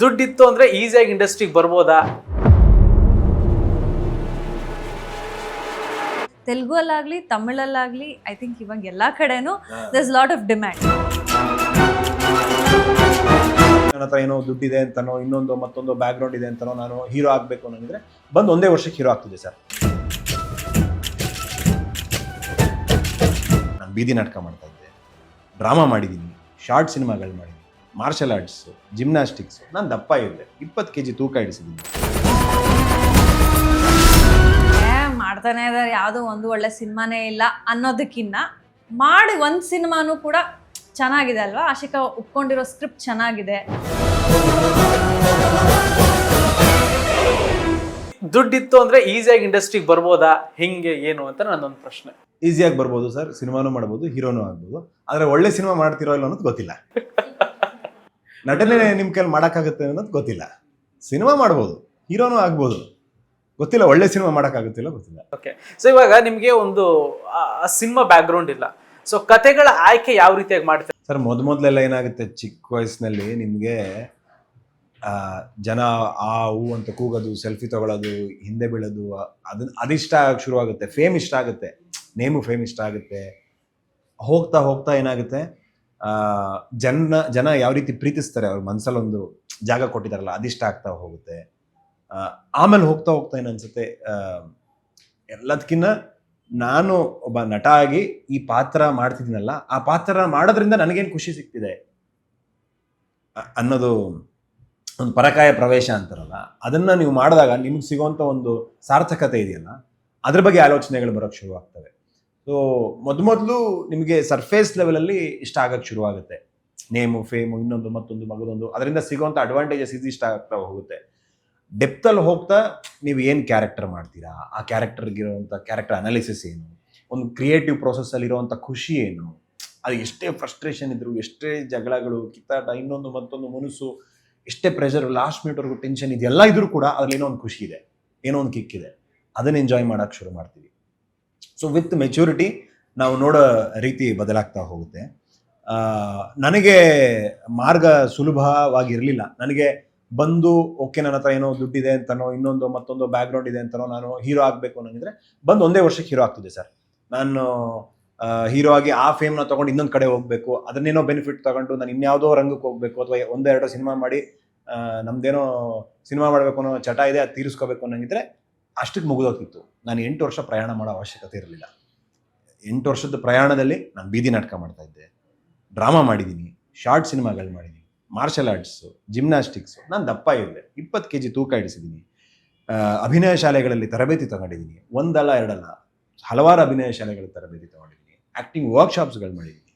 ದುಡ್ಡಿತ್ತು ಅಂದ್ರೆ ಈಸಿಯಾಗಿ ಇಂಡಸ್ಟ್ರಿಗೆ ಬರ್ಬೋದಾ? ತೆಲುಗಲ್ಲಾಗ್ಲಿ ತಮಿಳಲ್ಲಾಗ್ಲಿ ಐ ಥಿಂಕ್ ಇವಾಗ ಎಲ್ಲಾ ಕಡೆನೂ ದಸ್ ಲಾಟ್ ಆಫ್ ಡಿಮ್ಯಾಂಡ್ ನನ್ನ ಹತ್ರ ಏನೋ ದುಡ್ಡಿದೆ ಅಂತನೋ ಇನ್ನೊಂದು ಮತ್ತೊಂದು ಬ್ಯಾಕ್ಗ್ರೌಂಡ್ ಇದೆ ಅಂತನೋ ನಾನು ಹೀರೋ ಆಗಬೇಕು ಅನ್ನೋದಿದ್ರೆ ಬಂದು ಒಂದೇ ವರ್ಷಕ್ಕೆ ಹೀರೋ ಆಗ್ತಿದೆ ಸರ್ ನಾನು ಬೀದಿ ನಾಟಕ ಮಾಡ್ತಾ ಇದ್ದೆ. ಡ್ರಾಮಾ ಮಾಡಿದ್ದೀನಿ ಶಾರ್ಟ್ ಸಿನಿಮಾಗಳು ಮಾಡಿದ್ದೀನಿ ಮಾರ್ಷಲ್ ಆರ್ಟ್ಸ್ ಜಿಮ್ನಾಸ್ಟಿಕ್ಸ್ ನಾನು ದಪ್ಪ ಇದ್ದೆ ಇಪ್ಪತ್ತು ಕೆ ಜಿ ತೂಕ ಇಡಿಸಿದ್ದೀನಿ. ಮಾಡ್ತಾನೆ ಇದ್ದಾರೆ ಯಾವುದೋ ಒಂದು ಒಳ್ಳೆ ಸಿನಿಮಾನೇ ಇಲ್ಲ ಅನ್ನೋದಕ್ಕಿನ್ನ ಮಾಡಿ ಒಂದು ಸಿನಿಮಾನು ಕೂಡ ಚೆನ್ನಾಗಿದೆ ಅಲ್ವಾ? ಆಶಿಕಾ ಉಪ್ಕೊಂಡಿರೋ ಸ್ಕ್ರಿಪ್ಟ್ ಚೆನ್ನಾಗಿದೆ. ದುಡ್ಡಿತ್ತು ಅಂದ್ರೆ ಈಸಿಯಾಗಿ ಇಂಡಸ್ಟ್ರಿಗೆ ಬರ್ಬೋದಾ? ಹೆಂಗೆ ಏನು ಅಂತ ನನ್ನೊಂದು ಪ್ರಶ್ನೆ. ಈಸಿಯಾಗಿ ಬರ್ಬೋದು ಸರ್. ಸಿನಿಮಾನು ಮಾಡ್ಬೋದು ಹೀರೋನು ಆಗ್ಬೋದು. ಆದರೆ ಒಳ್ಳೆ ಸಿನಿಮಾ ಮಾಡ್ತಿರೋ ಇಲ್ಲ ಅನ್ನೋದು ಗೊತ್ತಿಲ್ಲ. ನಟನೆ ನಿಮ್ಮ ಕೈಲಿ ಮಾಡೋಕ್ಕಾಗುತ್ತೆ ಅನ್ನೋದು ಗೊತ್ತಿಲ್ಲ. ಸಿನಿಮಾ ಮಾಡ್ಬೋದು ಹೀರೋನೂ ಆಗ್ಬೋದು. ಗೊತ್ತಿಲ್ಲ ಒಳ್ಳೆ ಸಿನಿಮಾ ಮಾಡೋಕ್ಕಾಗುತ್ತಿಲ್ಲ ಗೊತ್ತಿಲ್ಲ. ಓಕೆ ಸೊ ಇವಾಗ ನಿಮಗೆ ಒಂದು ಸಿನಿಮಾ ಬ್ಯಾಕ್ಗ್ರೌಂಡ್ ಇಲ್ಲ. ಸೊ ಕತೆಗಳ ಆಯ್ಕೆ ಯಾವ ರೀತಿಯಾಗಿ ಮಾಡ್ತಾರೆ ಸರ್ ಮೊದ ಮೊದಲೆಲ್ಲ ಏನಾಗುತ್ತೆ ಚಿಕ್ಕ ವಯಸ್ಸಿನಲ್ಲಿ ನಿಮಗೆ ಜನ ಆ ಹೂ ಅಂತ ಕೂಗೋದು ಸೆಲ್ಫಿ ತಗೊಳ್ಳೋದು ಹಿಂದೆ ಬೀಳೋದು ಅದನ್ನ ಅದಿಷ್ಟ ಆಗಕ್ಕೆ ಶುರುವಾಗುತ್ತೆ. ಫೇಮ್ ಇಷ್ಟ ಆಗುತ್ತೆ. ನೇಮು ಫೇಮ್ ಇಷ್ಟ ಆಗುತ್ತೆ. ಹೋಗ್ತಾ ಹೋಗ್ತಾ ಏನಾಗುತ್ತೆ ಜನ ಜನ ಯಾವ ರೀತಿ ಪ್ರೀತಿಸ್ತಾರೆ ಅವ್ರ ಮನ್ಸಲ್ಲಿ ಒಂದು ಜಾಗ ಕೊಟ್ಟಿದಾರಲ್ಲ, ಅದಿಷ್ಟ ಆಗ್ತಾ ಹೋಗುತ್ತೆ. ಆಮೇಲೆ ಹೋಗ್ತಾ ಹೋಗ್ತಾ ಏನನ್ಸುತ್ತೆ ಅನ್ಸುತ್ತೆ? ಎಲ್ಲದಕ್ಕಿಂತ ನಾನು ಒಬ್ಬ ನಟ ಆಗಿ ಈ ಪಾತ್ರ ಮಾಡ್ತಿದ್ದೀನಲ್ಲ, ಆ ಪಾತ್ರ ಮಾಡೋದ್ರಿಂದ ನನಗೇನು ಖುಷಿ ಸಿಗ್ತಿದೆ? ಅನ್ನೋದು ಒಂದು ಪರಕಾಯ ಪ್ರವೇಶ ಅಂತಾರಲ್ಲ, ಅದನ್ನು ನೀವು ಮಾಡಿದಾಗ ನಿಮ್ಗೆ ಸಿಗುವಂಥ ಒಂದು ಸಾರ್ಥಕತೆ ಇದೆಯಲ್ಲ, ಅದ್ರ ಬಗ್ಗೆ ಆಲೋಚನೆಗಳು ಬರೋಕ್ಕೆ ಶುರು ಆಗ್ತವೆ ಸೊ ಮೊದಲು ನಿಮಗೆ ಸರ್ಫೇಸ್ ಲೆವೆಲಲ್ಲಿ ಇಷ್ಟ ಆಗಕ್ಕೆ ಶುರುವಾಗುತ್ತೆ. ನೇಮು ಫೇಮು ಇನ್ನೊಂದು, ಮತ್ತೊಂದು, ಮಗದೊಂದು, ಅದರಿಂದ ಸಿಗುವಂಥ ಅಡ್ವಾಂಟೇಜಸ್ ಇದು ಇಷ್ಟ ಆಗ್ತಾ ಹೋಗುತ್ತೆ. ಡೆಪ್ತಲ್ಲಿ ಹೋಗ್ತಾ ನೀವು ಏನು ಕ್ಯಾರೆಕ್ಟರ್ ಮಾಡ್ತೀರಾ? ಆ ಕ್ಯಾರೆಕ್ಟರ್ಗಿರುವಂಥ ಕ್ಯಾರೆಕ್ಟರ್ ಅನಾಲಿಸಿಸ್ ಏನು? ಒಂದು ಕ್ರಿಯೇಟಿವ್ ಪ್ರೊಸೆಸ್ಸಲ್ಲಿ ಇರುವಂಥ ಖುಷಿ ಏನು? ಅದು ಎಷ್ಟೇ ಫ್ರಸ್ಟ್ರೇಷನ್ ಇದ್ರು, ಎಷ್ಟೇ ಜಗಳಗಳು, ಕಿತ್ತಾಟ, ಇನ್ನೊಂದು, ಮತ್ತೊಂದು ಮನಸ್ಸು ಎಷ್ಟೇ ಪ್ರೆಷರ್ ಲಾಸ್ಟ್ ಮಿನಿಟ್ವರೆಗೂ ಟೆನ್ಷನ್ ಇದೆಲ್ಲ ಇದ್ರೂ ಕೂಡ ಅದ್ರಲ್ಲಿ ಏನೋ ಒಂದು ಖುಷಿ ಇದೆ. ಏನೋ ಒಂದು ಕಿಕ್ ಇದೆ. ಅದನ್ನ ಎಂಜಾಯ್ ಮಾಡೋಕ್ಕೆ ಶುರು ಮಾಡ್ತೀವಿ. ಸೊ ವಿತ್ ಮೆಚುರಿಟಿ ನಾವು ನೋಡೋ ರೀತಿ ಬದಲಾಗ್ತಾ ಹೋಗುತ್ತೆ. ನನಗೆ ಮಾರ್ಗ ಸುಲಭವಾಗಿರಲಿಲ್ಲ. ನನಗೆ ಬಂದು, ಓಕೆ, ನನ್ನ ಹತ್ರ ಏನೋ ದುಡ್ಡಿದೆ ಅಂತನೋ, ಇನ್ನೊಂದು ಮತ್ತೊಂದು ಬ್ಯಾಕ್ಗ್ರೌಂಡ್ ಇದೆ ಅಂತನೋ, ನಾನು ಹೀರೋ ಆಗಬೇಕು ಅನ್ನೋದಿದ್ರೆ ಬಂದು ಒಂದೇ ವರ್ಷಕ್ಕೆ ಹೀರೋ ಆಗ್ತಿದೆ ಸರ್. ನಾನು ಹೀರೋ ಆಗಿ ಆ ಫೇಮ್ನ ತೊಗೊಂಡು ಇನ್ನೊಂದು ಕಡೆ ಹೋಗಬೇಕು. ಅದನ್ನೇನೋ ಬೆನಿಫಿಟ್ ತಗೊಂಡು ನಾನು ಇನ್ಯಾವುದೋ ರಂಗಕ್ಕೆ ಹೋಗಬೇಕು ಅಥವಾ ಒಂದೆರಡು ಸಿನಿಮಾ ಮಾಡಿ ನಮ್ದೇನೋ ಸಿನಿಮಾ ಮಾಡಬೇಕು ಅನ್ನೋ ಚಟ ಇದೆ, ಅದು ತೀರಿಸ್ಕೋಬೇಕು ಅನ್ನೋಂಗಿದ್ರೆ ಅಷ್ಟಕ್ಕೆ ಮುಗಿದೋಗ್ತಿತ್ತು. ನಾನು ಎಂಟು ವರ್ಷ ಪ್ರಯಾಣ ಮಾಡೋ ಅವಶ್ಯಕತೆ ಇರಲಿಲ್ಲ. ಎಂಟು ವರ್ಷದ ಪ್ರಯಾಣದಲ್ಲಿ ನಾನು ಬೀದಿ ನಾಟಕ ಮಾಡ್ತಾ ಇದ್ದೆ. ಡ್ರಾಮಾ ಮಾಡಿದ್ದೀನಿ, ಶಾರ್ಟ್ ಸಿನಿಮಾಗಳು ಮಾಡಿದ್ದೀನಿ, ಮಾರ್ಷಲ್ ಆರ್ಟ್ಸು, ಜಿಮ್ನಾಸ್ಟಿಕ್ಸು, ನಾನು ದಪ್ಪ ಇದ್ದೆ ಇಪ್ಪತ್ತು ಕೆ ಜಿ ತೂಕ ಇಡಿಸಿದ್ದೀನಿ. ಅಭಿನಯ ಶಾಲೆಗಳಲ್ಲಿ ತರಬೇತಿ ತಗೊಂಡಿದ್ದೀನಿ. ಒಂದಲ್ಲ, ಎರಡಲ್ಲ, ಹಲವಾರು ಅಭಿನಯ ಶಾಲೆಗಳ ತರಬೇತಿ ತಗೊಂಡಿದ್ದೀನಿ. ಆ್ಯಕ್ಟಿಂಗ್ ವರ್ಕ್ಶಾಪ್ಸ್ಗಳು ಮಾಡಿದ್ದೀನಿ.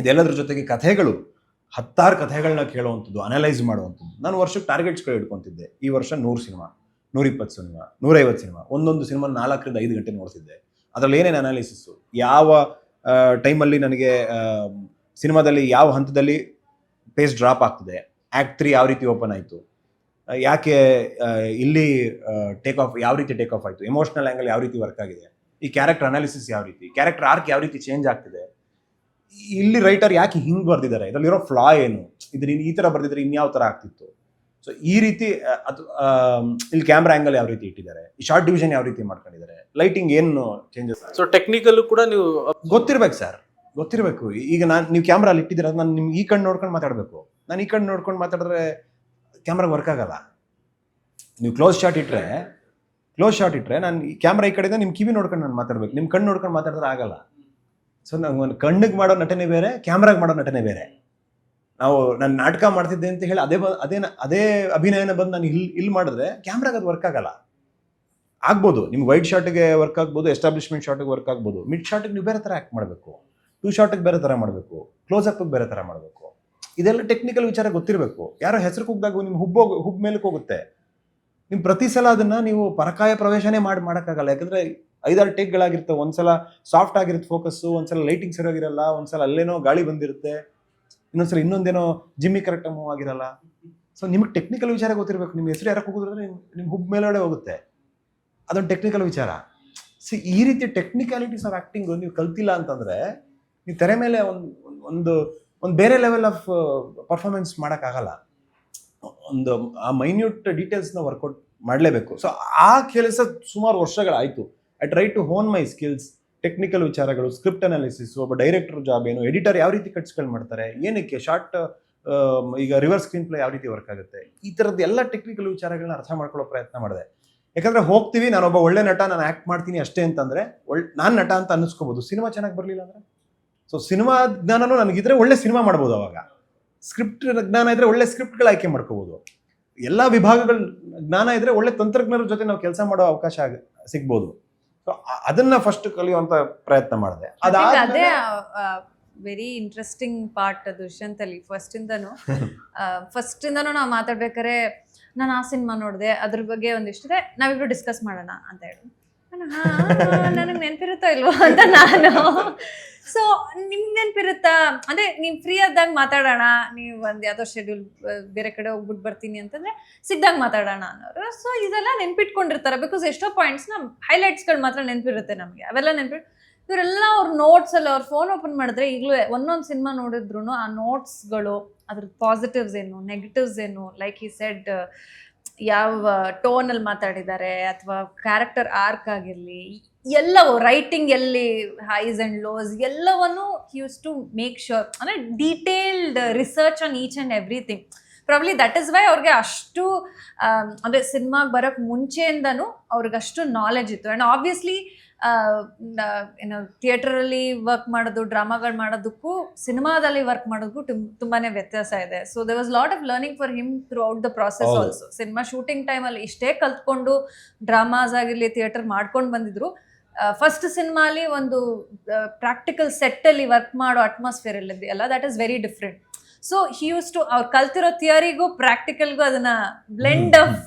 ಇದೆಲ್ಲದ್ರ ಜೊತೆಗೆ ಕಥೆಗಳು, ಹತ್ತಾರು ಕಥೆಗಳನ್ನ ಕೇಳುವಂಥದ್ದು, ಅನಲೈಸ್ ಮಾಡುವಂಥದ್ದು. ನಾನು ವರ್ಷಕ್ಕೆ ಟಾರ್ಗೆಟ್ಸ್ಗಳು ಇಟ್ಕೊತಿದ್ದೆ ಈ ವರ್ಷ ನೂರು ಸಿನಿಮಾ. ನೂರಿಪ್ಪತ್ತು ಸಿನಿಮಾ, ನೂರೈವತ್ತು ಸಿನಿಮಾ, ಒಂದೊಂದು ಸಿನಿಮಾ ನಾಲ್ಕರಿಂದ ಐದು ಗಂಟೆ ನೋಡ್ತಿದ್ದೆ. ಅದರಲ್ಲಿ ಏನೇನು ಅನಾಲಿಸಿಸ್ಸು ಯಾವ ಟೈಮಲ್ಲಿ ನನಗೆ ಸಿನಿಮಾದಲ್ಲಿ ಯಾವ ಹಂತದಲ್ಲಿ ಪೇಸ್ ಡ್ರಾಪ್ ಆಗ್ತಿದೆ? ಆ್ಯಕ್ಟ್ ತ್ರೀ ಯಾವ ರೀತಿ ಓಪನ್ ಆಯಿತು? ಯಾಕೆ ಇಲ್ಲಿ ಟೇಕ್ ಆಫ್ ಯಾವ ರೀತಿ ಟೇಕ್ ಆಫ್ ಆಯಿತು? ಎಮೋಷನಲ್ ಆ್ಯಂಗಲ್ ಯಾವ ರೀತಿ ವರ್ಕ್ ಆಗಿದೆ? ಈ ಕ್ಯಾರೆಕ್ಟರ್ ಅನಾಲಿಸಿಸ್ ಯಾವ ರೀತಿ? ಕ್ಯಾರೆಕ್ಟರ್ ಆರ್ಕ್ ಯಾವ ರೀತಿ ಚೇಂಜ್ ಆಗ್ತಿದೆ? ಇಲ್ಲಿ ರೈಟರ್ ಯಾಕೆ ಹಿಂಗೆ ಬರ್ದಿದ್ದಾರೆ? ಇದರಲ್ಲಿರೋ ಫ್ಲಾ ಏನು? ಇದನ್ನ ಈ ಥರ ಬರೆದಿದ್ರೆ ಇನ್ಯಾವ ಥರ ಆಗ್ತಿತ್ತು? ಸೊ ಈ ರೀತಿ ಅದು ಇಲ್ಲಿ ಕ್ಯಾಮ್ರಾ ಆ್ಯಂಗಲ್ ಯಾವ ರೀತಿ ಇಟ್ಟಿದ್ದಾರೆ? ಈ ಶಾರ್ಟ್ ಡಿವಿಷನ್ ಯಾವ ರೀತಿ ಮಾಡ್ಕೊಂಡಿದ್ದಾರೆ? ಲೈಟಿಂಗ್ ಏನು ಚೇಂಜಸ್ ಸೊ ಟೆಕ್ನಿಕಲ್ ಕೂಡ ನೀವು ಗೊತ್ತಿರ್ಬೇಕು ಸರ್ ಗೊತ್ತಿರಬೇಕು. ಈಗ ನಾನು ನೀವು ಕ್ಯಾಮ್ರಾ ಅಲ್ಲಿ ಇಟ್ಟಿದ್ದೀರ ನಾನು ನಿಮ್ಗೆ ಈ ಕಣ್ಣು ನೋಡ್ಕೊಂಡು ಮಾತಾಡಬೇಕು. ನಾನು ಈ ಕಣ್ಣು ನೋಡ್ಕೊಂಡು ಮಾತಾಡಿದ್ರೆ ಕ್ಯಾಮ್ರಾಗೆ ವರ್ಕ್ ಆಗಲ್ಲ. ನೀವು ಕ್ಲೋಸ್ ಶಾಟ್ ಇಟ್ಟರೆ ಕ್ಲೋಸ್ ಶಾಟ್ ಇಟ್ಟರೆ ನಾನು ಈ ಕ್ಯಾಮ್ರಾ ಈ ಕಡೆಯಿಂದ ನಿಮ್ಮ ಕಿವಿ ನೋಡ್ಕೊಂಡು ನಾನು ಮಾತಾಡ್ಬೇಕು. ನಿಮ್ಮ ಕಣ್ಣು ನೋಡ್ಕೊಂಡು ಮಾತಾಡಿದ್ರೆ ಆಗಲ್ಲ. ಸೊ ಒಂದು ಕಣ್ಣಿಗೆ ಮಾಡೋ ನಟನೆ ಬೇರೆ ಕ್ಯಾಮ್ರಾಗೆ ಮಾಡೋ ನಟನೆ ಬೇರೆ. ನಾವು ನಾನು ನಾಟಕ ಮಾಡ್ತಿದ್ದೆ ಅಂತ ಹೇಳಿ ಅದೇ ಅದೇ ಅದೇ ಅಭಿನಯನ ಬಂದು ನಾನು ಇಲ್ಲಿ ಇಲ್ಲಿ ಮಾಡಿದ್ರೆ ಕ್ಯಾಮ್ರಾಗೆ ಅದು ವರ್ಕ್ ಆಗಲ್ಲ. ಆಗ್ಬೋದು, ನಿಮ್ಗೆ ವೈಟ್ ಶಾರ್ಟ್ಗೆ ವರ್ಕ್ ಆಗ್ಬೋದು ಎಸ್ಟಾಬ್ಲಿಷ್ಮೆಂಟ್ ಶಾರ್ಟ್ಗೆ ವರ್ಕ್ ಆಗ್ಬೋದು. ಮಿಡ್ ಶಾರ್ಟ್ಗೆ ನೀವು ಬೇರೆ ಥರ ಆ್ಯಕ್ಟ್ ಮಾಡಬೇಕು. ಟೂ ಶಾರ್ಟ್ಗೆ ಬೇರೆ ಥರ ಮಾಡಬೇಕು. ಕ್ಲೋಸ್ ಅಪ್ಗೆ ಬೇರೆ ಥರ ಮಾಡಬೇಕು. ಇದೆಲ್ಲ ಟೆಕ್ನಿಕಲ್ ವಿಚಾರ ಗೊತ್ತಿರಬೇಕು. ಯಾರೋ ಹೆಸರು ಕುಗ್ದಾಗ ನಿಮ್ಮ ಹುಬ್ಬೋಗ ಹುಬ್ ಮೇಲಕ್ಕೆ ಹೋಗುತ್ತೆ. ನಿಮ್ಮ ಪ್ರತಿ ಸಲ ಅದನ್ನು ನೀವು ಪರಕಾಯ ಪ್ರವೇಶನೇ ಮಾಡಿ, ಮಾಡೋಕ್ಕಾಗಲ್ಲ. ಯಾಕಂದರೆ ಐದಾರು ಟೇಕ್ಗಳಾಗಿರ್ತವೆ ಒಂದ್ಸಲ ಸಾಫ್ಟ್ ಆಗಿರುತ್ತೆ ಫೋಕಸ್ಸು ಒಂದ್ಸಲ ಲೈಟಿಂಗ್ ಸರಿಯಾಗಿರಲ್ಲ, ಒಂದ್ಸಲ ಅಲ್ಲೇನೋ ಗಾಳಿ ಬಂದಿರುತ್ತೆ. ಇನ್ನೊಂದ್ಸಲ ಇನ್ನೊಂದೇನೋ ಜಿಮ್ಮಿ ಕರೆಕ್ಟಾಗಿ ಮೂವ್ ಆಗಿರಲ್ಲ. ಸೊ ನಿಮಗೆ ಟೆಕ್ನಿಕಲ್ ವಿಚಾರ ಗೊತ್ತಿರಬೇಕು. ನಿಮ್ಮ ಹೆಸರು ಯಾರಕ್ಕೆ ಹೋಗೋದ್ರೆ ನಿಮ್ಮ ನಿಮ್ಮ ಹುಬ್ ಮೇಲೆ ಹೋಗುತ್ತೆ. ಅದೊಂದು ಟೆಕ್ನಿಕಲ್ ವಿಚಾರ. ಸೊ ಈ ರೀತಿ ಟೆಕ್ನಿಕಾಲಿಟೀಸ್ ಆಫ್ ಆ್ಯಕ್ಟಿಂಗು ನೀವು ಕಲ್ತಿಲ್ಲ ಅಂತಂದರೆ, ನೀವು ತೆರೆ ಮೇಲೆ ಒಂದು ಒಂದು ಒಂದು ಬೇರೆ ಲೆವೆಲ್ ಆಫ್ ಪರ್ಫಾರ್ಮೆನ್ಸ್ ಮಾಡೋಕ್ಕಾಗಲ್ಲ. ಒಂದು, ಆ ಮೈನ್ಯೂಟ್ ಡೀಟೇಲ್ಸ್ನ ವರ್ಕೌಟ್ ಮಾಡಲೇಬೇಕು. ಸೊ ಆ ಕೆಲಸ ಸುಮಾರು ವರ್ಷಗಳಾಯಿತು. I try to hone my skills technical ವಿಚಾರಗಳು ಸ್ಕ್ರಿಪ್ಟ್ ಅನಾಲಿಸಿಸ್ ಒಬ್ಬ ಡೈರೆಕ್ಟರ್ ಜಾಬ್ ಏನು ಎಡಿಟರ್ ಯಾವ ರೀತಿ ಕಟ್ಸ್ಕೊಂಡು ಮಾಡ್ತಾರೆ, ಏನಕ್ಕೆ ಶಾರ್ಟ್ ಈಗ ರಿವರ್ಸ್ ಸ್ಕ್ರೀನ್ ಪ್ಲೇ ಯಾವ ರೀತಿ ವರ್ಕ್ ಆಗುತ್ತೆ, ಈ ಥರದ ಎಲ್ಲ ಟೆಕ್ನಿಕಲ್ ವಿಚಾರಗಳನ್ನ ಅರ್ಥ ಮಾಡ್ಕೊಳ್ಳೋ ಪ್ರಯತ್ನ ಮಾಡಿದೆ. ಯಾಕಂದ್ರೆ ಹೋಗ್ತೀವಿ, ನಾನೊಬ್ಬ ಒಳ್ಳೆ ನಟ, ನಾನು ಆ್ಯಕ್ಟ್ ಮಾಡ್ತೀನಿ ಅಷ್ಟೇ ಅಂತಂದ್ರೆ ಒಳ್ಳೆ ನಾನು ನಟ ಅಂತ ಅನ್ನಿಸ್ಕೋಬೋದು. ಸಿನಿಮಾ ಚೆನ್ನಾಗಿ ಬರಲಿಲ್ಲ ಅಂದ್ರೆ? ಸೊ ಸಿನಿಮಾ ಜ್ಞಾನನೂ ನನಗಿದ್ರೆ ಒಳ್ಳೆ ಸಿನಿಮಾ ಮಾಡ್ಬೋದು ಅವಾಗ. ಸ್ಕ್ರಿಪ್ಟ್ ಜ್ಞಾನ ಇದ್ರೆ ಒಳ್ಳೆ ಸ್ಕ್ರಿಪ್ಟ್ಗಳು ಆಯ್ಕೆ ಮಾಡ್ಕೋಬೋದು. ಎಲ್ಲ ವಿಭಾಗಗಳ ಜ್ಞಾನ ಇದ್ರೆ ಒಳ್ಳೆ ತಂತ್ರಜ್ಞರ ಜೊತೆ ನಾವು ಕೆಲಸ ಮಾಡೋ ಅವಕಾಶ ಆಗ- ಸಿಗ್ಬೋದು. ಸೊ ಅದನ್ನ ಫಸ್ಟ್ ಕಲಿಯುವಂತ ಪ್ರಯತ್ನ ಮಾಡಿದೆ. ಅದೇ ವೆರಿ ಇಂಟ್ರೆಸ್ಟಿಂಗ್ ಪಾರ್ಟ್ ದುಷ್ಯಂತ್ ಅಲ್ಲಿ ಫಸ್ಟ್ ಇಂದನು ಫಸ್ಟ್ ಇಂದನು ನಾವು ಮಾತಾಡ್ಬೇಕಾರೆ ನಾನು ಆ ಸಿನಿಮಾ ನೋಡಿದೆ ಅದ್ರ ಬಗ್ಗೆ ಒಂದಿಷ್ಟಿದೆ ನಾವಿಬ್ರು ಡಿಸ್ಕಸ್ ಮಾಡೋಣ ಅಂತ ಹೇಳಿ. ನನಗೆ ನೆನಪಿರುತ್ತೋ ಇಲ್ವೋ? ಅಂತ ನಾನು. ಸೊ ನಿಮ್ಗೆ ನೆನಪಿರುತ್ತಾ? ಅಂದ್ರೆ ನೀವು ಫ್ರೀ ಆದಾಗ ಮಾತಾಡೋಣ. ನೀವು ಒಂದು ಯಾವ್ದೋ ಶೆಡ್ಯೂಲ್ ಬೇರೆ ಕಡೆ ಹೋಗ್ಬಿಟ್ಟು ಬರ್ತೀನಿ ಅಂತಂದ್ರೆ ಸಿದ್ದಾಗ ಮಾತಾಡೋಣ ಅನ್ನೋರು. ಸೊ ಇದೆಲ್ಲ ನೆನ್ಪಿಟ್ಕೊಂಡಿರ್ತಾರೆ. ಬಿಕಾಸ್ ಎಷ್ಟೋ ಪಾಯಿಂಟ್ಸ್ ಪಾಯಿಂಟ್ಸ್ನ ಹೈಲೈಟ್ಸ್ಗಳು ಮಾತ್ರ ನೆನಪಿರುತ್ತೆ ನಮಗೆ. ಅವೆಲ್ಲ ನೆನ್ಪಿಟ್ಟು ಇವರೆಲ್ಲ ಅವ್ರ ನೋಟ್ಸ್ ಅಲ್ಲಿ ಅವ್ರ ಫೋನ್ ಓಪನ್ ಮಾಡಿದ್ರೆ ಈಗಲೂ ಒಂದೊಂದು ಸಿನಿಮಾ ನೋಡಿದ್ರು ಆ ನೋಟ್ಸ್ಗಳು ಅದ್ರ ಪಾಸಿಟಿವ್ಸ್ ಏನು ನೆಗೆಟಿವ್ಸ್ ಏನು ಲೈಕ್ ಈ ಸೆಡ್ ಯಾವ ಟೋನಲ್ಲಿ ಮಾತಾಡಿದ್ದಾರೆ ಅಥವಾ ಕ್ಯಾರೆಕ್ಟರ್ ಆರ್ಕ್ ಆಗಿರಲಿ, ಎಲ್ಲವೂ ರೈಟಿಂಗ್ ಎಲ್ಲಿ ಹೈಸ್ ಆ್ಯಂಡ್ ಲೋಸ್ ಎಲ್ಲವನ್ನು ಯೂಸ್ ಟು ಮೇಕ್ ಶ್ಯೂರ್ ಅಂದರೆ detailed research on each and everything probably that is why ಅವ್ರಿಗೆ ಅಷ್ಟು ಅಂದರೆ ಸಿನಿಮಾಗೆ ಬರೋಕ್ಕೆ ಮುಂಚೆಯಿಂದನೂ ಅವ್ರಿಗೆ ಅಷ್ಟು ನಾಲೆಜ್ ಇತ್ತು. ಆ್ಯಂಡ್ ಆಬ್ವಿಯಸ್ಲಿ ಏನು ಥಿಯೇಟ್ರಲ್ಲಿ ವರ್ಕ್ ಮಾಡೋದು ಡ್ರಾಮಾಗಳು ಮಾಡೋದಕ್ಕೂ ಸಿನಿಮಾದಲ್ಲಿ ವರ್ಕ್ ಮಾಡೋದಕ್ಕೂ ತುಂಬಾನೇ ವ್ಯತ್ಯಾಸ ಇದೆ. So they was lot of learning for him throughout the process. Also cinema shooting ಟೈಮಲ್ಲಿ ಇಷ್ಟೇ ಕಲ್ತ್ಕೊಂಡು ಡ್ರಾಮಾಸ್ ಆಗಿರಲಿ ಥಿಯೇಟರ್ ಮಾಡ್ಕೊಂಡು ಬಂದಿದ್ರು. ಫಸ್ಟ್ ಸಿನಿಮಾಲಿ ಒಂದು ಪ್ರಾಕ್ಟಿಕಲ್ ಸೆಟ್ಟಲ್ಲಿ ವರ್ಕ್ ಮಾಡೋ ಅಟ್ಮಾಸ್ಫಿಯರ್ ಎಲ್ಲ that is very different so he used to ಅವ್ರು ಕಲ್ತಿರೋ ಥಿಯರಿಗೂ ಪ್ರಾಕ್ಟಿಕಲ್ಗೂ ಅದನ್ನ blend of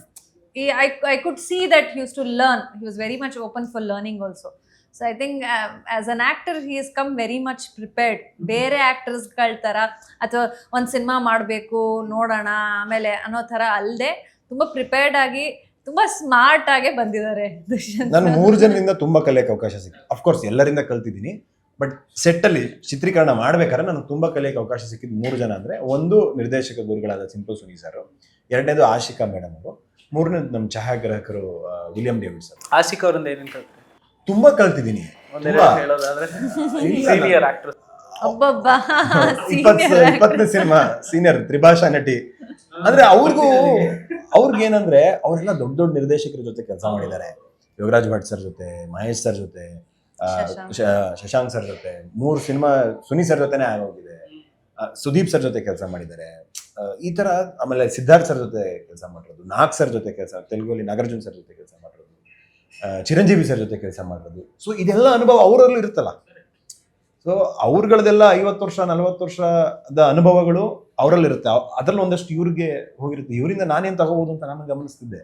I I could see he used to learn He was very much open for learning also so I think as an actor he is come very much prepared ಬೇರೆ ಆಕ್ಟರ್ಸ್ಗಳ ಥರ ಅಥವಾ ಒಂದು ಸಿನಿಮಾ ಮಾಡಬೇಕು ನೋಡೋಣ ಆಮೇಲೆ ಅನ್ನೋ ಥರ ಅಲ್ಲದೆ ತುಂಬ ಪ್ರಿಪೇರ್ಡ್ ಆಗಿ ತುಂಬ ಸ್ಮಾರ್ಟ್ ಆಗೇ ಬಂದಿದ್ದಾರೆ. ನಾನು ಮೂರು ಜನರಿಂದ ತುಂಬಾ ಕಲಿಯಕ್ಕೆ ಅವಕಾಶ ಸಿಕ್ಕಿದೆ ಅಫ್ಕೋರ್ಸ್ ಎಲ್ಲರಿಂದ ಕಲ್ತಿದ್ದೀನಿ ಬಟ್ ಸೆಟ್ಟಲ್ಲಿ ಚಿತ್ರೀಕರಣ ಮಾಡ್ಬೇಕಾದ್ರೆ ನನಗೆ ತುಂಬಾ ಕಲಿಯಕ್ಕೆ ಅವಕಾಶ ಸಿಕ್ಕಿದ್ದು ಮೂರು ಜನ ಅಂದ್ರೆ ಒಂದು ನಿರ್ದೇಶಕ ಗುರುಗಳಾದ ಸಿಂಪಲ್ ಸುನಿ ಸರ್ ಎರಡನೇದು ಆಶಿಕಾ ಮೇಡಮ್ ಅವರು ಮೂರನೇದು ನಮ್ಮ ಛಾಯಾಗ್ರಾಹಕರು ವಿಲಿಯಂ ಡೇವಿಡ್ ಸರ್. ಆಶಿಕ್ ಅವರಿಂದ ಏನಂತ ತುಂಬಾ ಕಲ್ತಿದ್ದೀನಿ. ಹೇಳೋದಾದ್ರೆ ಸೀನಿಯರ್ ಇಪ್ಪತ್ತನೇ ಸಿನಿಮಾ ಸೀನಿಯರ್ ತ್ರಿಭಾಷಾ ನಟಿ. ಅಂದ್ರೆ ಅವ್ರಿಗೂ ಅವ್ರಿಗೇನಂದ್ರೆ ಅವರೆಲ್ಲ ದೊಡ್ಡ ದೊಡ್ಡ ನಿರ್ದೇಶಕರ ಜೊತೆ ಕೆಲಸ ಮಾಡಿದ್ದಾರೆ. ಯೋಗರಾಜ್ ಭಟ್ ಸರ್ ಜೊತೆ ಮಹೇಶ್ ಸರ್ ಜೊತೆ ಆ, ಶಶಾಂಕ್. ಸರ್ ಜೊತೆ ಮೂರು ಸಿನಿಮಾ ಸುನಿ ಸರ್ ಜೊತೆನೇ ಆಗೋಗಿದೆ. ಸುದೀಪ್ ಸರ್ ಜೊತೆ ಕೆಲಸ ಮಾಡಿದ್ದಾರೆ. ಈ ತರ ಆಮೇಲೆ ಸಿದ್ಧಾರ್ಥ್ ಸರ್ ಜೊತೆ ಕೆಲಸ ಮಾಡಿರೋದು, ನಾಗ್ ಸರ್ ಜೊತೆ ಕೆಲಸ ತೆಲುಗುಲಿ ನಾಗಾರ್ಜುನ್ ಸರ್ ಜೊತೆ ಕೆಲಸ ಮಾಡಿರೋದು ಚಿರಂಜೀವಿ ಸರ್ ಜೊತೆ ಕೆಲಸ ಮಾಡಿರೋದು. ಸೊ ಇದೆಲ್ಲ ಅನುಭವ ಅವರಲ್ಲಿ ಇರುತ್ತಲ್ಲ? ಸೊ ಅವ್ರಗಳದೆಲ್ಲ ಐವತ್ತು ವರ್ಷ, ನಲವತ್ತು ವರ್ಷದ ಅನುಭವಗಳು ಅವರಲ್ಲಿರುತ್ತೆ ಅದರಲ್ಲಿ ಒಂದಷ್ಟು ಇವ್ರಿಗೆ ಹೋಗಿರುತ್ತೆ. ಇವರಿಂದ ನಾನೇನು ತಗೋಬೋದು ಅಂತ ನಾನು ಗಮನಿಸ್ತಿದ್ದೆ.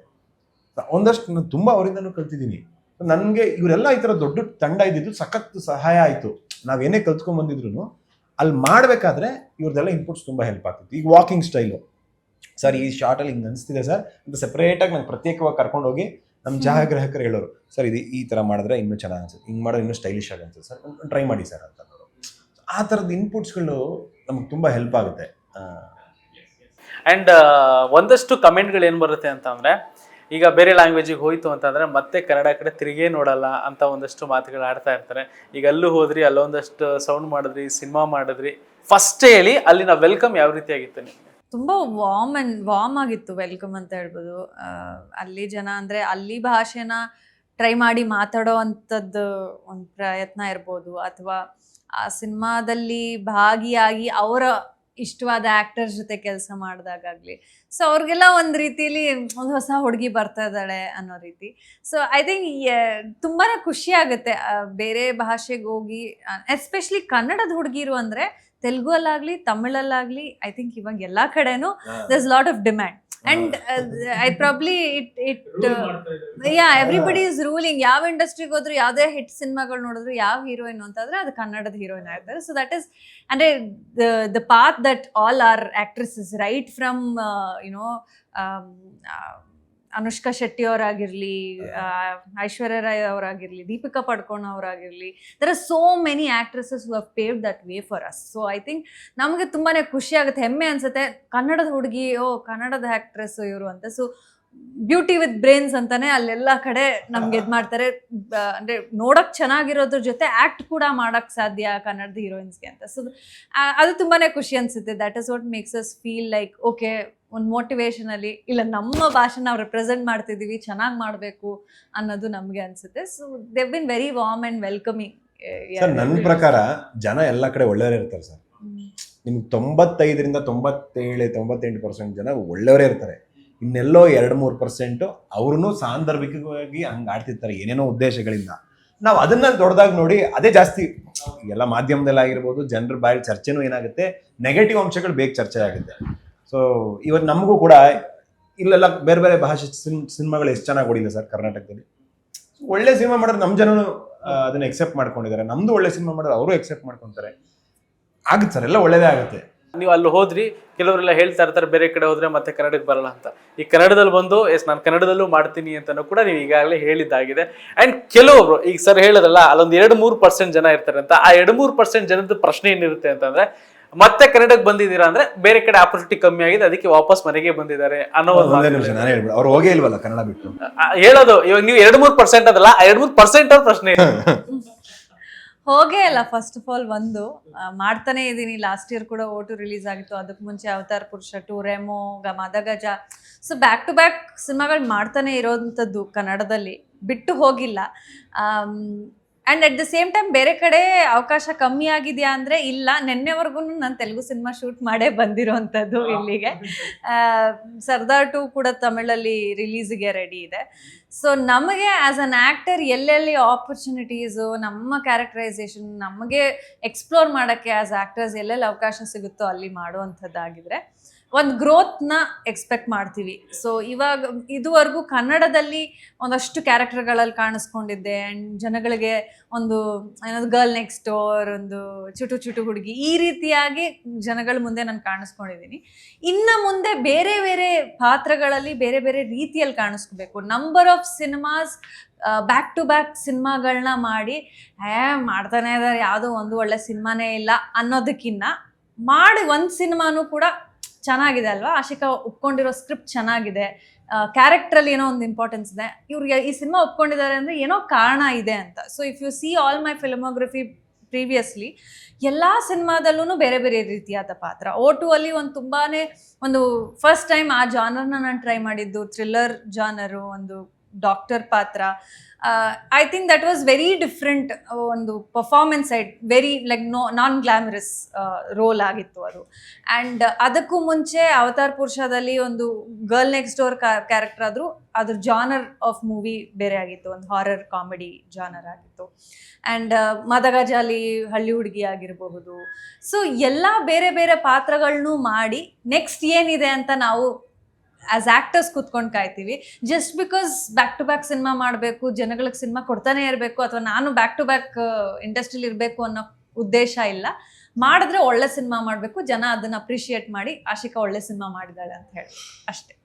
ಒಂದಷ್ಟು ನಾನು ತುಂಬ ಅವರಿಂದನೂ ಕಲ್ತಿದ್ದೀನಿ. ನನಗೆ ಇವರೆಲ್ಲ ಈ ಥರ ದೊಡ್ಡ ತಂಡ ಇದ್ದಿದ್ದು ಸಖತ್ ಸಹಾಯ ಆಯಿತು. ನಾವೇನೇ ಕಲ್ತ್ಕೊಂಡ್ ಬಂದಿದ್ರು ಅಲ್ಲಿ ಮಾಡಬೇಕಾದ್ರೆ ಇವ್ರದ್ದೆಲ್ಲ ಇನ್ಪುಟ್ಸ್ ತುಂಬ ಹೆಲ್ಪ್ ಆಗ್ತಿತ್ತು. ಈಗ ವಾಕಿಂಗ್ ಸ್ಟೈಲು ಸರ್ ಈ ಶಾರ್ಟಲ್ಲಿ ಹಿಂಗೆ ಅನಿಸ್ತಿದೆ ಸರ್. ಅಂತ ಸಪ್ರೇಟಾಗಿ ನಂಗೆ ಪ್ರತ್ಯೇಕವಾಗಿ ಕರ್ಕೊಂಡು ಹೋಗಿ ನಮ್ಮ ಛಾಯಾಗ್ರಾಹಕರು ಹೇಳೋರು ಸರ್ ಇದು ಈ ಥರ ಮಾಡಿದ್ರೆ ಇನ್ನೂ ಚೆನ್ನಾಗಿ ಅನ್ಸುತ್ತೆ. ಹಿಂಗೆ ಮಾಡಿದ್ರೆ ಇನ್ನೂ ಸ್ಟೈಲಿಶ್ ಆಗಿ ಅನ್ಸುತ್ತೆ ಸರ್. ಟ್ರೈ ಮಾಡಿ ಸರ್. ಅಂತ. ಆ ಥರದ ಇನ್ಪುಟ್ಸ್ಗಳು ನಮ್ಗೆ ತುಂಬ ಹೆಲ್ಪ್ ಆಗುತ್ತೆ. ಆ್ಯಂಡ್ ಅಂಡ್ ಒಂದಷ್ಟು ಕಮೆಂಟ್ಗಳು ಏನು ಬರುತ್ತೆ ಅಂತ ಅಂದ್ರೆ ಈಗ ಬೇರೆ ಲ್ಯಾಂಗ್ವೇಜಿಗೆ ಹೋಯಿತು ಅಂತಂದ್ರೆ ಮತ್ತೆ ಕನ್ನಡ ಕಡೆ ತಿರುಗೇ ನೋಡಲ್ಲ ಅಂತ ಒಂದಷ್ಟು ಮಾತುಗಳು ಆಡ್ತಾ ಇರ್ತಾರೆ. ಈಗ ಅಲ್ಲೂ ಹೋದ್ರಿ, ಅಲ್ಲೊಂದಷ್ಟು ಸೌಂಡ್ ಮಾಡಿದ್ರಿ ಸಿನಿಮಾ ಮಾಡಿದ್ರಿ ಫಸ್ಟ್ ಹೇಳಿ ಅಲ್ಲಿನ ವೆಲ್ಕಮ್ ಯಾವ ರೀತಿಯಾಗಿತ್ತು ನಿಮಗೆ? ತುಂಬ ವಾಮ್ ಅಂಡ್ ವಾಮ್ ಆಗಿತ್ತು ವೆಲ್ಕಮ್ ಅಂತ ಹೇಳ್ಬೋದು. ಅಲ್ಲಿ ಜನ ಅಂದರೆ ಅಲ್ಲಿ ಭಾಷೆನ ಟ್ರೈ ಮಾಡಿ ಮಾತಾಡೋ ಅಂಥದ್ದು ಒಂದು ಪ್ರಯತ್ನ ಇರ್ಬೋದು. ಅಥವಾ ಆ ಸಿನಿಮಾದಲ್ಲಿ ಭಾಗಿಯಾಗಿ ಅವರ ಇಷ್ಟವಾದ ಆಕ್ಟರ್ ಜೊತೆ ಕೆಲಸ ಮಾಡಿದಾಗಲಿ ಸೊ ಅವ್ರಿಗೆಲ್ಲ ಒಂದು ರೀತಿಲಿ ಒಂದು ಹೊಸ ಹುಡುಗಿ ಬರ್ತಾ ಇದ್ದಾಳೆ ಅನ್ನೋ ರೀತಿ. ಸೊ ಐ ಥಿಂಕ್ ತುಂಬಾ ಖುಷಿ ಆಗುತ್ತೆ ಬೇರೆ ಭಾಷೆಗೆ ಹೋಗಿ ಎಸ್ಪೆಷಲಿ ಕನ್ನಡದ ಹುಡುಗಿರು ಅಂದರೆ ತೆಲುಗಲ್ಲಾಗಲಿ ತಮಿಳಲ್ಲಾಗಲಿ ಐ ಥಿಂಕ್ ಇವಾಗ ಎಲ್ಲ ಕಡೆನೂ there's lot lot of demand. and probably i it it it is yeah everybody is ruling. ಯಾವ ಇಂಡಸ್ಟ್ರಿಗೆ ಹೋದ್ರು ಯಾವುದೇ ಹಿಟ್ ಸಿನಿಮಾಗಳು ನೋಡಿದ್ರು ಯಾವ ಹೀರೋಯಿನ್ ಅಂತಂದ್ರೆ ಅದು ಕನ್ನಡದ ಹೀರೋಯಿನ್ ಆಗ್ತಾರೆ ಸೊ ದಟ್ ಇಸ್ ಅಂದ್ರೆ the path that all are actresses right from you know Anushka Shetty ಅವರಾಗಿರ್ಲಿ Aishwarya Rai ಅವರಾಗಿರ್ಲಿ Deepika Padukone ಅವರಾಗಿರ್ಲಿ there are so many actresses who have pave that way for us so I think ನಮಗೆ ತುಂಬಾನೇ ಖುಷಿ ಆಗುತ್ತೆ ಹೆಮ್ಮೆ ಅನ್ಸುತ್ತೆ ಕನ್ನಡದ ಹುಡುಗಿ ಓ ಕನ್ನಡದ ಆಕ್ಟ್ರೆಸ್ ಇವರು ಅಂತ. ಸೊ ಬ್ಯೂಟಿ ವಿತ್ ಬ್ರೇನ್ಸ್ ಅಂತಾನೆ ಅಲ್ಲೆಲ್ಲ ಕಡೆ ನಮ್ಗೆ ಇದ್ ಮಾಡ್ತಾರೆ. ಅಂದ್ರೆ ನೋಡಕ್ ಚೆನ್ನಾಗಿರೋದ್ರ ಜೊತೆ ಆಕ್ಟ್ ಕೂಡ ಮಾಡಕ್ ಸಾಧ್ಯ ಕನ್ನಡದ ಹೀರೋಯಿನ್ಸ್ಗೆ ಅಂತ. ಸೊ ಅದು ತುಂಬಾನೇ ಖುಷಿ ಅನ್ಸುತ್ತೆ. That is what makes us feel like okay ಒಂದು ಮೋಟಿವೇಶನ್ ಅಲ್ಲಿ ಇಲ್ಲ ನಮ್ಮ ಭಾಷೆ ನಾವು ರೆಪ್ರೆಸೆಂಟ್ ಮಾಡ್ತಿದೀವಿ ಚೆನ್ನಾಗಿ ಮಾಡಬೇಕು ಅನ್ನೋದು ನಮಗೆ ಅನ್ಸುತ್ತೆ. So they've been very warm and welcoming sir ನನ್ನ ಪ್ರಕಾರ ಜನ ಎಲ್ಲ ಕಡೆ ಒಳ್ಳೆಯವರೇ ಇರ್ತಾರೆ ಸರ್ ನಿಮ್ಗೆ ತೊಂಬತ್ತೈದರಿಂದ ತೊಂಬತ್ತೇಳು ತೊಂಬತ್ತೆಂಟು ಪರ್ಸೆಂಟ್ ಜನ ಒಳ್ಳೆಯವರೇ ಇರ್ತಾರೆ. ಇನ್ನೆಲ್ಲೋ ಎರಡು ಮೂರು ಪರ್ಸೆಂಟು ಅವ್ರೂ ಸಾಂದರ್ಭಿಕವಾಗಿ ಹಂಗೆ ಆಡ್ತಿರ್ತಾರೆ, ಏನೇನೋ ಉದ್ದೇಶಗಳಿಂದ. ನಾವು ಅದನ್ನ ದೊಡ್ಡದಾಗಿ ನೋಡಿ ಅದೇ ಜಾಸ್ತಿ. ಎಲ್ಲ ಮಾಧ್ಯಮದಲ್ಲಿ ಆಗಿರ್ಬೋದು, ಜನರ ಬಾಯಲ್ಲಿ ಚರ್ಚೆನೂ ಏನಾಗುತ್ತೆ ನೆಗೆಟಿವ್ ಅಂಶಗಳು ಬೇಗ ಚರ್ಚೆ ಆಗುತ್ತೆ. ಸೊ ಇವತ್ತು ನಮಗೂ ಕೂಡ ಇಲ್ಲೆಲ್ಲ ಬೇರೆ ಬೇರೆ ಭಾಷೆ ಸಿನ್, ಸಿನಿಮಾಗಳು ಎಷ್ಟು ಚೆನ್ನಾಗಿ ಹೊಡಿಲ್ಲ ಸರ್ ಕರ್ನಾಟಕದಲ್ಲಿ. ಒಳ್ಳೆ ಸಿನಿಮಾ ಮಾಡಿದ್ರೆ ನಮ್ಮ ಜನನು ಅದನ್ನು ಅದನ್ನ ಎಕ್ಸೆಪ್ಟ್ ಮಾಡ್ಕೊಂಡಿದ್ದಾರೆ. ನಮ್ಮದು ಒಳ್ಳೆ ಸಿನಿಮಾ ಮಾಡಿದ್ರೆ ಅವರು ಎಕ್ಸೆಪ್ಟ್ ಮಾಡ್ಕೊತಾರೆ. ಆಗುತ್ತೆ ಸರ್, ಎಲ್ಲ ಒಳ್ಳೆಯದೇ ಆಗುತ್ತೆ. ನೀವು ಅಲ್ಲಿ ಹೋದ್ರಿ ಕೆಲವರೆಲ್ಲ ಹೇಳ್ತಾ ಇರ್ತಾರೆ ಬೇರೆ ಕಡೆ ಹೋದ್ರೆ ಮತ್ತೆ ಕನ್ನಡಕ್ಕೆ ಬರಲ್ಲ ಅಂತ. ಈ ಕನ್ನಡದಲ್ಲಿ ಬಂದು ಎಸ್ ನಾನು ಕನ್ನಡದಲ್ಲೂ ಮಾಡ್ತೀನಿ ಅಂತನೂ ಕೂಡ ನೀವು ಈಗಾಗಲೇ ಹೇಳಿದ್ದಾಗಿದೆ. ಅಂಡ್ ಕೆಲವರು ಈಗ ಸರ್ ಹೇಳಿದ್ರಲ್ಲ ಅಲ್ಲೊಂದು ಎರಡು ಮೂರು ಪರ್ಸೆಂಟ್ ಜನ ಇರ್ತಾರೆ ಅಂತ. ಆ ಎರಡು ಮೂರು ಪರ್ಸೆಂಟ್ ಜನದ ಪ್ರಶ್ನೆ ಏನಿರುತ್ತೆ ಅಂತಂದ್ರೆ ಮತ್ತೆ ಕನ್ನಡಕ್ಕೆ ಬಂದಿದ್ದೀರಾ ಅಂದ್ರೆ ಬೇರೆ ಕಡೆ ಆಪರ್ಚುನಿಟಿ ಕಮ್ಮಿ ಆಗಿದೆ ಅದಕ್ಕೆ ವಾಪಸ್ ಮನೆಗೆ ಬಂದಿದ್ದಾರೆ ಅನ್ನೋ ಅವ್ರು ಹೋಗೇ ಇಲ್ವಲ್ಲ ಕನ್ನಡ ಬಿಟ್ಟು? ಹೇಳೋದು ಇವಾಗ ನೀವು ಎರಡು ಮೂರು ಪರ್ಸೆಂಟ್ ಅದಲ್ಲ ಆ ಎರಡು ಮೂರು ಪರ್ಸೆಂಟ್ ಅವ್ರ ಪ್ರಶ್ನೆ ಇದೆ. ಹೋಗೇ ಅಲ್ಲ ಫಸ್ಟ್ ಆಫ್ ಆಲ್ ಒಂದು. ಮಾಡ್ತಾನೆ ಇದ್ದೀನಿ ಲಾಸ್ಟ್ ಇಯರ್ ಕೂಡ ಓಟು ರಿಲೀಸ್ ಆಗಿತ್ತು. ಅದಕ್ಕೆ ಮುಂಚೆ ಅವತಾರ್ ಪುರುಷ ಟು ರೆಮೋ ಗ Madagaja so back to back ಸಿನಿಮಾಗಳು ಮಾಡ್ತಾನೆ ಇರೋವಂಥದ್ದು ಕನ್ನಡದಲ್ಲಿ. ಬಿಟ್ಟು ಹೋಗಿಲ್ಲ. And at the same time ಬೇರೆ ಕಡೆ ಅವಕಾಶ ಕಮ್ಮಿ ಆಗಿದೆಯಾ ಅಂದ್ರೆ ಇಲ್ಲ. ನಿನ್ನೆವರೆಗೂ ನಾನು ತೆಲುಗು ಸಿನಿಮಾ ಶೂಟ್ ಮಾಡೇ ಬಂದಿರುವಂತದ್ದು ಇಲ್ಲಿಗೆ. ಸರ್ದಾರ್ ಟು ಕೂಡ ತಮಿಳಲ್ಲಿ ರಿಲೀಸ್ಗೆ ರೆಡಿ ಇದೆ. ಸೊ ನಮಗೆ ಆಸ್ ಅನ್ ಆ್ಯಕ್ಟರ್ ಎಲ್ಲೆಲ್ಲಿ ಆಪರ್ಚುನಿಟೀಸು ನಮ್ಮ ಕ್ಯಾರೆಕ್ಟರೈಸೇಷನ್ ನಮಗೆ ಎಕ್ಸ್ಪ್ಲೋರ್ ಮಾಡೋಕ್ಕೆ ಆಸ್ ಆ್ಯಕ್ಟರ್ಸ್ ಎಲ್ಲೆಲ್ಲಿ ಅವಕಾಶ ಸಿಗುತ್ತೋ ಅಲ್ಲಿ ಮಾಡುವಂಥದ್ದಾಗಿದ್ರೆ ಒಂದು ಗ್ರೋತ್ನ ಎಕ್ಸ್ಪೆಕ್ಟ್ ಮಾಡ್ತೀವಿ. ಸೊ ಇವಾಗ ಇದುವರೆಗೂ ಕನ್ನಡದಲ್ಲಿ ಒಂದಷ್ಟು ಕ್ಯಾರೆಕ್ಟರ್ಗಳಲ್ಲಿ ಕಾಣಿಸ್ಕೊಂಡಿದ್ದೆ. ಆ್ಯಂಡ್ ಜನಗಳಿಗೆ ಒಂದು ಏನೋ ಗರ್ಲ್ ನೆಕ್ಸ್ಟ್ ಡೋರ್ ಒಂದು ಚುಟು ಚುಟು ಹುಡುಗಿ, ಈ ರೀತಿಯಾಗಿ ಜನಗಳ ಮುಂದೆ ನಾನು ಕಾಣಿಸ್ಕೊಂಡಿದ್ದೀನಿ ಇನ್ನು ಮುಂದೆ ಬೇರೆ ಬೇರೆ ಪಾತ್ರಗಳಲ್ಲಿ ಬೇರೆ ಬೇರೆ ರೀತಿಯಲ್ಲಿ ಕಾಣಿಸ್ಕೋಬೇಕು number of cinemas back to back ಸಿನಿಮಾಗಳನ್ನ ಮಾಡಿ ಏ ಮಾಡ್ತಾನೆ ಇದ್ದಾರೆ ಯಾವುದೋ ಒಂದು ಒಳ್ಳೆ ಸಿನಿಮಾನೇ ಇಲ್ಲ ಅನ್ನೋದಕ್ಕಿಂತ ಮಾಡಿ ಒಂದು ಸಿನಿಮಾನೂ ಕೂಡ ಚೆನ್ನಾಗಿದೆ ಅಲ್ವಾ? ಆಶಿಕಾ ಒಪ್ಕೊಂಡಿರೋ ಸ್ಕ್ರಿಪ್ಟ್ ಚೆನ್ನಾಗಿದೆ. ಕ್ಯಾರೆಕ್ಟ್ರಲ್ಲಿ ಏನೋ ಒಂದು ಇಂಪಾರ್ಟೆನ್ಸ್ ಇದೆ. ಇವ್ರಿಗೆ ಈ ಸಿನಿಮಾ ಒಪ್ಕೊಂಡಿದ್ದಾರೆ ಅಂದರೆ ಏನೋ ಕಾರಣ ಇದೆ ಅಂತ. So if you see all my filmography previously ಎಲ್ಲ ಸಿನಿಮಾದಲ್ಲೂ ಬೇರೆ ಬೇರೆ ರೀತಿಯಾದ ಪಾತ್ರ. ಓ ಟು ಅಲ್ಲಿ ಒಂದು ತುಂಬಾ ಒಂದು ಫಸ್ಟ್ ಟೈಮ್ ಆ ಜಾನರ್ನ ನಾನು ಟ್ರೈ ಮಾಡಿದ್ದು ಥ್ರಿಲ್ಲರ್ ಜಾನರು ಒಂದು ಡಾಕ್ಟರ್ ಪಾತ್ರ I think that was very different ಒಂದು performance it very like no non glamorous role ಆಗಿತ್ತು ಅದು. ಆ್ಯಂಡ್ ಅದಕ್ಕೂ ಮುಂಚೆ ಅವತಾರ್ ಪುರುಷದಲ್ಲಿ ಒಂದು ಗರ್ಲ್ ನೆಕ್ಸ್ಟ್ ಡೋರ್ ಕ್ಯಾರೆಕ್ಟರ್ ಆದರೂ ಅದ್ರ ಜಾನರ್ ಆಫ್ ಮೂವಿ ಬೇರೆ ಆಗಿತ್ತು. ಒಂದು ಹಾರರ್ ಕಾಮಿಡಿ ಜಾನರ್ ಆಗಿತ್ತು. ಆ್ಯಂಡ್ ಮದಗಜಾಲಿ ಹಳ್ಳಿ ಹುಡುಗಿ ಆಗಿರಬಹುದು. ಸೊ ಎಲ್ಲ ಬೇರೆ ಬೇರೆ ಪಾತ್ರಗಳನ್ನೂ ಮಾಡಿ ನೆಕ್ಸ್ಟ್ ಏನಿದೆ ಅಂತ ನಾವು ಆಸ್ ಆಕ್ಟರ್ಸ್ ಕೂತ್ಕೊಂಡು ಕಾಯ್ತೀವಿ. Just because back to back cinema ಮಾಡಬೇಕು, ಜನಗಳಿಗೆ ಸಿನಿಮಾ ಕೊಡ್ತಾನೆ ಇರಬೇಕು, ಅಥವಾ ನಾನು ಬ್ಯಾಕ್ ಟು ಬ್ಯಾಕ್ ಇಂಡಸ್ಟ್ರಿಲಿ ಇರಬೇಕು ಅನ್ನೋ ಉದ್ದೇಶ ಇಲ್ಲ. ಮಾಡಿದ್ರೆ ಒಳ್ಳೆ ಸಿನಿಮಾ ಮಾಡಬೇಕು. ಜನ ಅದನ್ನ ಅಪ್ರಿಷಿಯೇಟ್ ಮಾಡಿ, ಆಶಿಕಾ ಒಳ್ಳೆ ಸಿನಿಮಾ ಮಾಡಿದಾಳೆ ಅಂತ ಹೇಳಿ. ಅಷ್ಟೇ.